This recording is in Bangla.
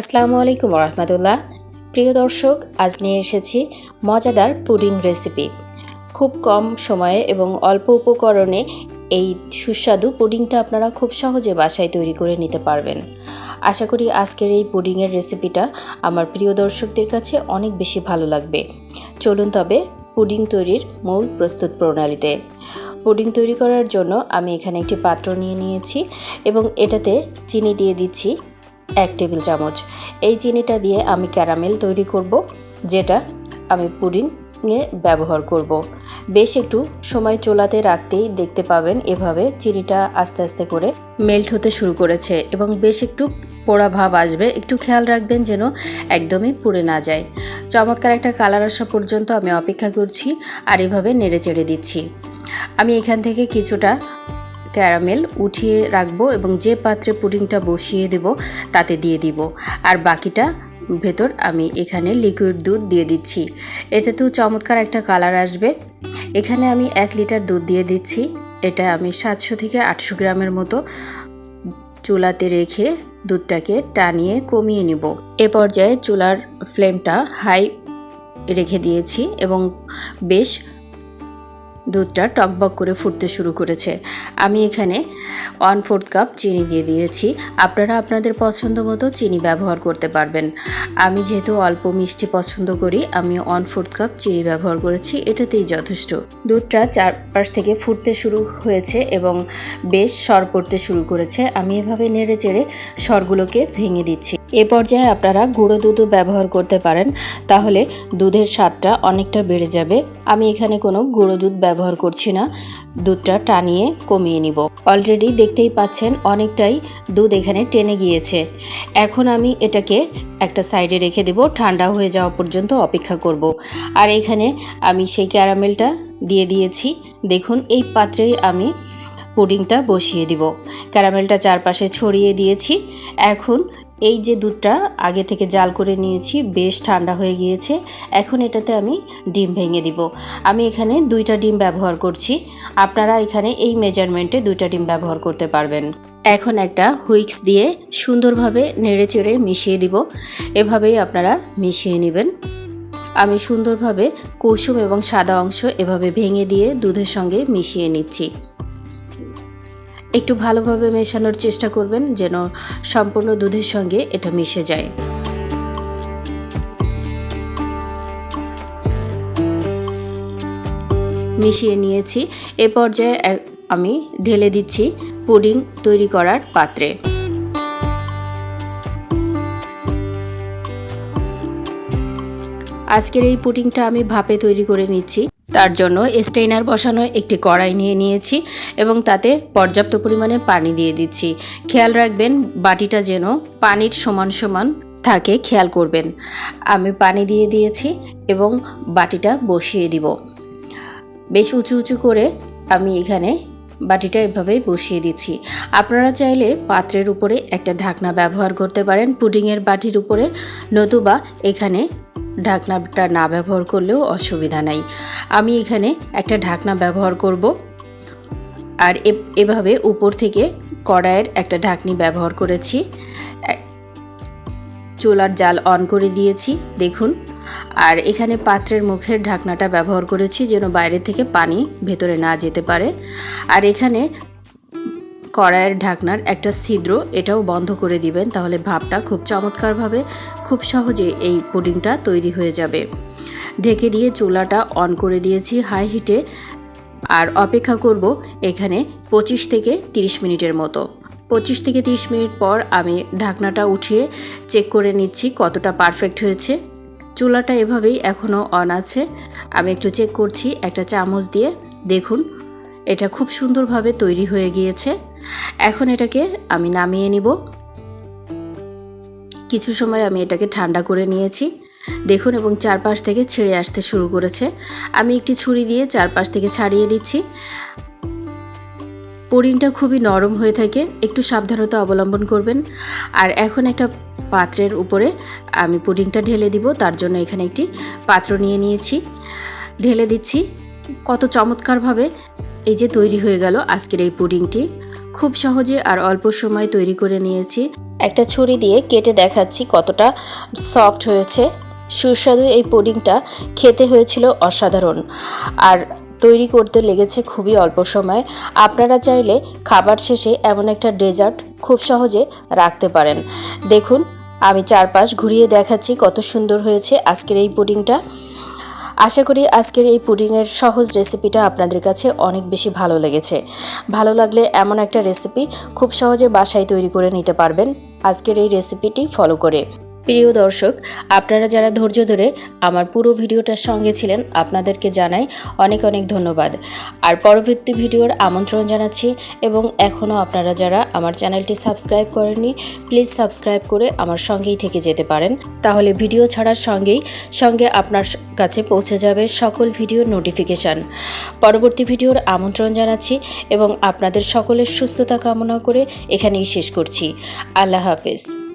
আসসালামু আলাইকুম রহমতুল্লাহ প্রিয় দর্শক, আজ নিয়ে এসেছি মজাদার পুডিং রেসিপি। খুব কম সময়ে এবং অল্প উপকরণে এই সুস্বাদু পুডিংটা আপনারা খুব সহজে বাসায় তৈরি করে নিতে পারবেন। আশা করি আজকের এই পুডিংয়ের রেসিপিটা আমার প্রিয় দর্শকদের কাছে অনেক বেশি ভালো লাগবে। চলুন তবে পুডিং তৈরির মূল প্রস্তুত প্রণালীতে। পুডিং তৈরি করার জন্য আমি এখানে একটি পাত্র নিয়ে নিয়েছি এবং এটাতে চিনি দিয়ে দিচ্ছি এক টেবিল চামচ। এই চিনিটা দিয়ে আমি ক্যারামেল তৈরি করব, যেটা আমি পুডিংয়ে ব্যবহার করব। বেশ একটু সময় চোলাতে রাখতেই দেখতে পাবেন এভাবে চিনিটা আস্তে আস্তে করে মেল্ট হতে শুরু করেছে এবং বেশ একটু পোড়া ভাব আসবে। একটু খেয়াল রাখবেন যেন একদমই পুড়ে না যায়। চমৎকার একটা কালার আসা পর্যন্ত আমি অপেক্ষা করছি আর এভাবে নেড়ে চেড়ে দিচ্ছি। আমি এখান থেকে কিছুটা ক্যারামেল উঠিয়ে রাখব এবং যে পাত্রে পুডিংটা বসিয়ে দেব, তাতে দিয়ে দিব। আর বাকিটা ভেতর আমি এখানে লিকুইড দুধ দিয়ে দিচ্ছি। এটাতেও চমৎকার একটা কালার আসবে। এখানে আমি এক লিটার দুধ দিয়ে দিচ্ছি। এটা আমি সাতশো থেকে আটশো গ্রামের মতো চুলাতে রেখে দুধটাকে টানিয়ে কমিয়ে নিব। এ পর্যায়ে চুলার ফ্লেমটা হাই রেখে দিয়েছি এবং বেশ দুধটা টকবক করে ফুটতে শুরু করেছে। আমি এখানে ওয়ান ফোর্থ কাপ চিনি দিয়ে দিয়েছি। আপনারা আপনাদের পছন্দ মতো চিনি ব্যবহার করতে পারবেন। আমি যেহেতু অল্প মিষ্টি পছন্দ করি, আমি ওয়ান ফোর্থ কাপ চিনি ব্যবহার করেছি, এটাতেই যথেষ্ট। দুধটা চারপাশ থেকে ফুটতে শুরু হয়েছে এবং বেশ সর পড়তে শুরু করেছে। আমি এভাবে নেড়ে চেড়ে সরগুলোকে ভেঙে দিচ্ছি। এ পর্যায়ে আপনারা গুঁড়ো দুধও ব্যবহার করতে পারেন। তাহলে দুধের স্বাদটা অনেকটা বেড়ে যাবে। আমি এখানে কোনো গুঁড়ো দুধ ব্যবহার করছি না। দুধটা টানিয়ে কমিয়ে নিব। অলরেডি দেখতেই পাচ্ছেন অনেকটাই দুধ এখানে টেনে গিয়েছে। এখন আমি এটাকে একটা সাইডে রেখে দেব। ঠান্ডা হয়ে যাওয়া পর্যন্ত অপেক্ষা করব। আর এখানে আমি সেই ক্যারামেলটা দিয়ে দিয়েছি। দেখুন, এই পাত্রেই আমি পুডিংটা বসিয়ে দিব। ক্যারামেলটা চারপাশে ছড়িয়ে দিয়েছি। এখন এই যে দুধটা আগে থেকে জাল করে নিয়েছি, বেশ ঠান্ডা হয়ে গিয়েছে। এখন এটাতে আমি ডিম ভেঙে দিব। আমি এখানে দুইটা ডিম ব্যবহার করছি। আপনারা এখানে এই মেজারমেন্টে দুইটা ডিম ব্যবহার করতে পারবেন। এখন একটা হুইক্স দিয়ে সুন্দরভাবে নেড়ে চেড়ে মিশিয়ে দিব। এভাবেই আপনারা মিশিয়ে নেবেন। আমি সুন্দরভাবে কুসুম এবং সাদা অংশ এভাবে ভেঙে দিয়ে দুধের সঙ্গে মিশিয়ে নিচ্ছি। একটু ভালোভাবে মেশানোর চেষ্টা করবেন যেন সম্পূর্ণ দুধের সঙ্গে এটা মিশে যায়। মিশিয়ে নিয়েছি। এ পর্যায়ে আমি ঢেলে দিচ্ছি পুডিং তৈরি করার পাত্রে। আজকের এই পুডিংটা আমি ভাপে তৈরি করে নিচ্ছি। তার জন্য স্টেইনার বসানো একটি কড়াই নিয়ে নিয়েছি এবং তাতে পর্যাপ্ত পরিমাণে পানি দিয়ে দিচ্ছি। খেয়াল রাখবেন, বাটিটা যেন পানির সমান সমান থাকে, খেয়াল করবেন। আমি পানি দিয়ে দিয়েছি এবং বাটিটা বসিয়ে দিব। বেশ উঁচু উঁচু করে আমি এখানে বাটিটা এভাবেই বসিয়ে দিচ্ছি। আপনারা চাইলে পাত্রের উপরে একটা ঢাকনা ব্যবহার করতে পারেন, পুডিংয়ের বাটির উপরে, নতুবা এখানে ঢাকনাটা না ব্যবহার করলেও অসুবিধা নাই। আমি এখানে একটা ঢাকনা ব্যবহার করব। আর এভাবে উপর থেকে কড়াইয়ের একটা ঢাকনি ব্যবহার করেছি। চুলার জাল অন করে দিয়েছি। দেখুন আর এখানে পাত্রের মুখের ঢাকনাটা ব্যবহার করেছি যেন বাইরে থেকে পানি ভেতরে না যেতে পারে। আর এখানে কড়াইয়ের ঢাকনার একটা ছিদ্র, এটাও বন্ধ করে দিবেন, তাহলে ভাবটা খুব চমৎকারভাবে, খুব সহজে এই পুডিংটা তৈরি হয়ে যাবে। ঢেকে দিয়ে চুলাটা অন করে দিয়েছি হাই হিটে। আর অপেক্ষা করব এখানে পঁচিশ থেকে 30 মিনিটের মতো। পঁচিশ থেকে 30 মিনিট পর আমি ঢাকনাটা উঠিয়ে চেক করে নিচ্ছি কতটা পারফেক্ট হয়েছে। চুলাটা এভাবেই এখনও অন আছে। আমি একটু চেক করছি, একটা চামচ দিয়ে। দেখুন, এটা খুব সুন্দরভাবে তৈরি হয়ে গিয়েছে। এখন এটাকে আমি নামিয়ে নিব। কিছু সময় আমি এটাকে ঠান্ডা করে নিয়েছি। দেখুন, এবং চারপাশ থেকে ছেড়ে আসতে শুরু করেছে। আমি একটি ছুরি দিয়ে চারপাশ থেকে ছাড়িয়ে দিচ্ছি। পুডিংটা খুবই নরম হয়ে থাকে, একটু সাবধানতা অবলম্বন করবেন। আর এখন একটা পাত্রের উপরে আমি পুডিংটা ঢেলে দিব, তার জন্য এখানে একটি পাত্র নিয়ে নিয়েছি। ঢেলে দিচ্ছি। কত চমৎকারভাবে এই যে তৈরি হয়ে গেল আজকের এই পুডিংটি। খুব সহজে আর অল্প সময় তৈরি করে নিয়েছি। একটা ছুরি দিয়ে কেটে দেখাচ্ছি কতটা সফট হয়েছে। সুস্বাদু এই পুডিংটা খেতে হয়েছিল অসাধারণ। আর তৈরি করতে লেগেছে খুবই অল্প সময়। আপনারা চাইলে খাবার শেষে এমন একটা ডেজার্ট খুব সহজে রাখতে পারেন। দেখুন, আমি চারপাশ ঘুরিয়ে দেখাচ্ছি কত সুন্দর হয়েছে আজকের এই পুডিংটা। আশা করি আজকের এই পুডিংয়ের সহজ রেসিপিটা আপনাদের কাছে অনেক বেশি ভালো লেগেছে। ভালো লাগলে এমন একটা রেসিপি খুব সহজে বাসায় তৈরি করে নিতে পারবেন। আজকের এই রেসিপিটি ফলো করে প্রিয় দর্শক, আপনারা যারা ধৈর্য ধরে আমার পুরো ভিডিওটার সঙ্গে ছিলেন, আপনাদেরকে জানাই অনেক অনেক ধন্যবাদ। আর পরবর্তী ভিডিওর আমন্ত্রণ জানাচ্ছি এবং এখনও আপনারা যারা আমার চ্যানেলটি সাবস্ক্রাইব করেননি, প্লিজ সাবস্ক্রাইব করে আমার সঙ্গেই থেকে যেতে পারেন। তাহলে ভিডিও ছাড়ার সঙ্গেই, সঙ্গে আপনার কাছে পৌঁছে যাবে সকল ভিডিওর নোটিফিকেশান। পরবর্তী ভিডিওর আমন্ত্রণ জানাচ্ছি এবং আপনাদের সকলের সুস্থতা কামনা করে এখানেই শেষ করছি। আল্লাহ হাফেজ।